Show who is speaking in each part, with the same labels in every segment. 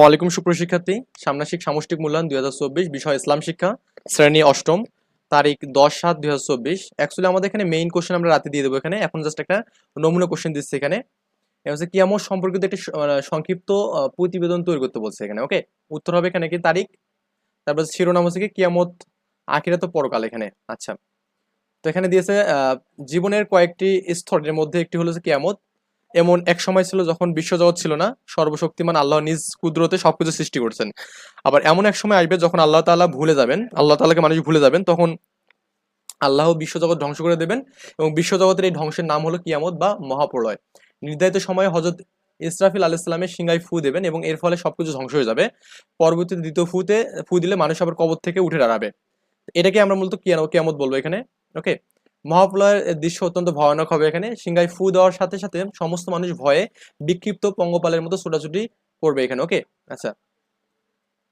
Speaker 1: আসসালামু আলাইকুম সুপ্রশিক্ষার্থী সামনাসিক সামষ্টিক মূল্যায়ন দুই হাজার চব্বিশ, বিষয় ইসলাম শিক্ষা, শ্রেণি অষ্টম, তারিখ দশ সাত দুই হাজার চব্বিশ। অ্যাকচুয়ালি আমাদের এখানে মেইন কোশ্চেন আমরা রাতে দিয়ে দেবো এখানে। এখন জাস্ট একটা নমুনা কোশ্চেন দিচ্ছি এখানে। হচ্ছে কিয়ামত সম্পর্কিত একটি সংক্ষিপ্ত প্রতিবেদন তৈরি করতে বলছে এখানে ওকে উত্তর হবে এখানে কি তারিখ, তারপর শিরোনাম হচ্ছে কি কিয়ামত, আখিরাত ও পরকাল এখানে। আচ্ছা। তো এখানে দিয়েছে জীবনের কয়েকটি স্তরের মধ্যে একটি হলো কিয়ামত এমন এক সময় ছিল যখন বিশ্বজগৎ ছিল না, সর্বশক্তিমান আল্লাহ নিজ কুদরতে সবকিছু সৃষ্টি করছেন। আবার এমন এক সময় আসবে যখন আল্লাহ তাআলা ভুলে যাবেন, আল্লাহ তাআলাকে মানুষ ভুলে যাবেন, তখন আল্লাহ বিশ্বজগৎ ধ্বংস করে দেবেন এবং বিশ্বজগতের এই ধ্বংসের নাম হলো কিয়ামত বা মহাপ্রলয়। নির্ধারিত সময়ে হজরত ইসরাফিল আলাহ ইসলামের সিংহায় ফু দেবেন এবং এর ফলে সবকিছু ধ্বংস হয়ে যাবে। পরবর্তীতে দ্বিতীয় ফুতে, ফু দিলে মানুষ আবার কবর থেকে উঠে দাঁড়াবে। এটাকে আমরা মূলত কিয়া- কিয়ামত বলব এখানে। ওকে মহাপ্রলয়ের দৃশ্য অত্যন্ত ভয়ানক হবে এখানে। সিংহায় ফু দেওয়ার সাথে সাথে সমস্ত মানুষ ভয়ে বিক্ষিপ্ত পঙ্গপালের মতো ছোটাছুটি করবে এখানে, ওকে? আচ্ছা।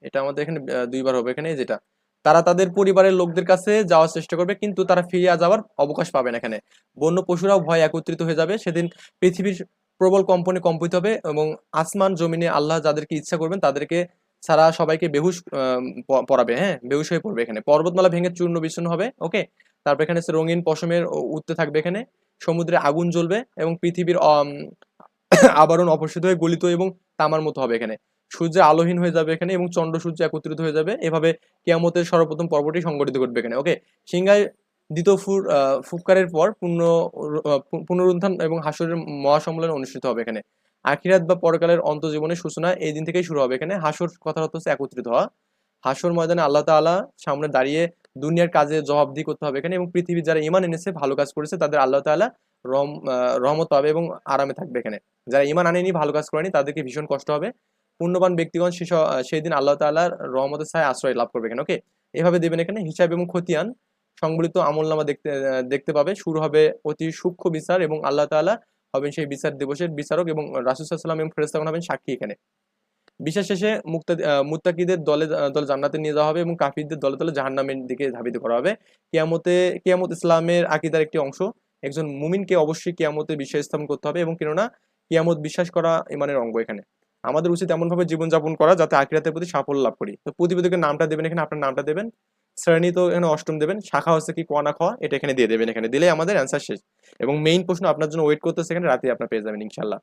Speaker 1: এটা আমাদের এখানে দুইবার হবে এখানে যেটা। তারা তাদের পরিবারের লোকদের কাছে যাওয়ার চেষ্টা করবে, কিন্তু তারা ফিরে যাওয়ার অবকাশ পাবে না এখানে। বন্য পশুরাও ভয় একত্রিত হয়ে যাবে। সেদিন পৃথিবীর প্রবল কম্পনে কম্পিত হবে এবং আসমান, জমিনে আল্লাহ যাদেরকে ইচ্ছা করবেন, তাদেরকে ছাড়া সবাইকে বেহুশ পড়াবে হ্যাঁ? বেহুশ হয়ে পড়বে এখানে। পর্বতমালা ভেঙে চূর্ণ বিচূর্ণ হবে, ওকে? তারপর এখানে রঙিন পশমের উঠতে থাকবে এখানে। সমুদ্রে আগুন জ্বলবে এবং পৃথিবীর আবরণ অপসৃত হয়ে গলিত এবং তামার মতো হবে এখানে। সূর্য আলোহীন হয়ে যাবে এখানে এবং চন্দ্র সূর্য একত্রিত হয়ে যাবে। এভাবে কিয়ামতের সর্বপ্রথম পর্বটি সংগঠিত ঘটবে এখানে। ওকে সিংহায় দ্বিতীয় ফুর আহ, ফুৎকারের পর পুনঃ পুনরুত্থান এবং হাসরের মহাসম্মেলন অনুষ্ঠিত হবে এখানে। আখিরাত বা পরকালের অন্তজীবনের সূচনা এই দিন থেকেই শুরু হবে এখানে। হাসর কথা হচ্ছে একত্রিত হওয়া। হাসর ময়দানে আল্লাহ তাআলা সামনে দাঁড়িয়ে দুনিয়ার কাজে জবাবদি করতে হবে এখানে এবং পৃথিবীর যারা ইমান এনেছে, ভালো কাজ করেছে, তাদের আল্লাহ তাআলা রম রহমত পাবে এবং আরামে থাকবে এখানে। যারা ইমান আনেনি, ভালো কাজ করেনি, তাদেরকে ভীষণ কষ্ট হবে। পূর্ণবান ব্যক্তিগণ সেই দিন আল্লাহ তাআলার রহমতের ছায় আশ্রয় লাভ করবে এখানে, ওকে? এভাবে দেবেন এখানে, হিসাব এবং খতিয়ান সংবলিত আমলনামা দেখতে দেখতে পাবে। শুরু হবে অতি সূক্ষ্ম বিচার এবং আল্লাহ তাআলা হবেন সেই বিচার দিবসের বিচারক এবং রাসুসাল্লাম এবং ফেরেস্তাগণ হবেন সাক্ষী এখানে। বিশেষ শেষে মুক্তা আহ, মুত্তাকিদের দলে দলে জান্নাতে নিয়ে যাওয়া হবে এবং কাফিরদের দলে দলে জাহান্নামের দিকে ধাবিত করা হবে। কিয়ামতে কিয়ামত ইসলামের আকিদার একটি অংশ। একজন মুমিনকে অবশ্যই কিয়ামতে বিশ্বাস স্থাপন করতে হবে এবং কেননা কিয়ামত বিশ্বাস করা ইমানের অঙ্গ এখানে। আমাদের উচিত এমনভাবে জীবনযাপন করা যাতে আখিরাতের প্রতি সাফল্য লাভ করি। তো প্রতিবেদকের নামটা দেবেন এখানে আপনার নামটা দেবেন। শ্রেণি তো এখানে অষ্টম দেবেন। শাখা হচ্ছে কি কোয়া না খাওয়া এটা এখানে দিয়ে দেবেন এখানে। দিলে আমাদের অ্যান্সার শেষ। এবং মেইন প্রশ্ন আপনার জন্য ওয়েট করতেছে এখানে রাতে আপনার পেয়ে যাবেন ইনশাল্লাহ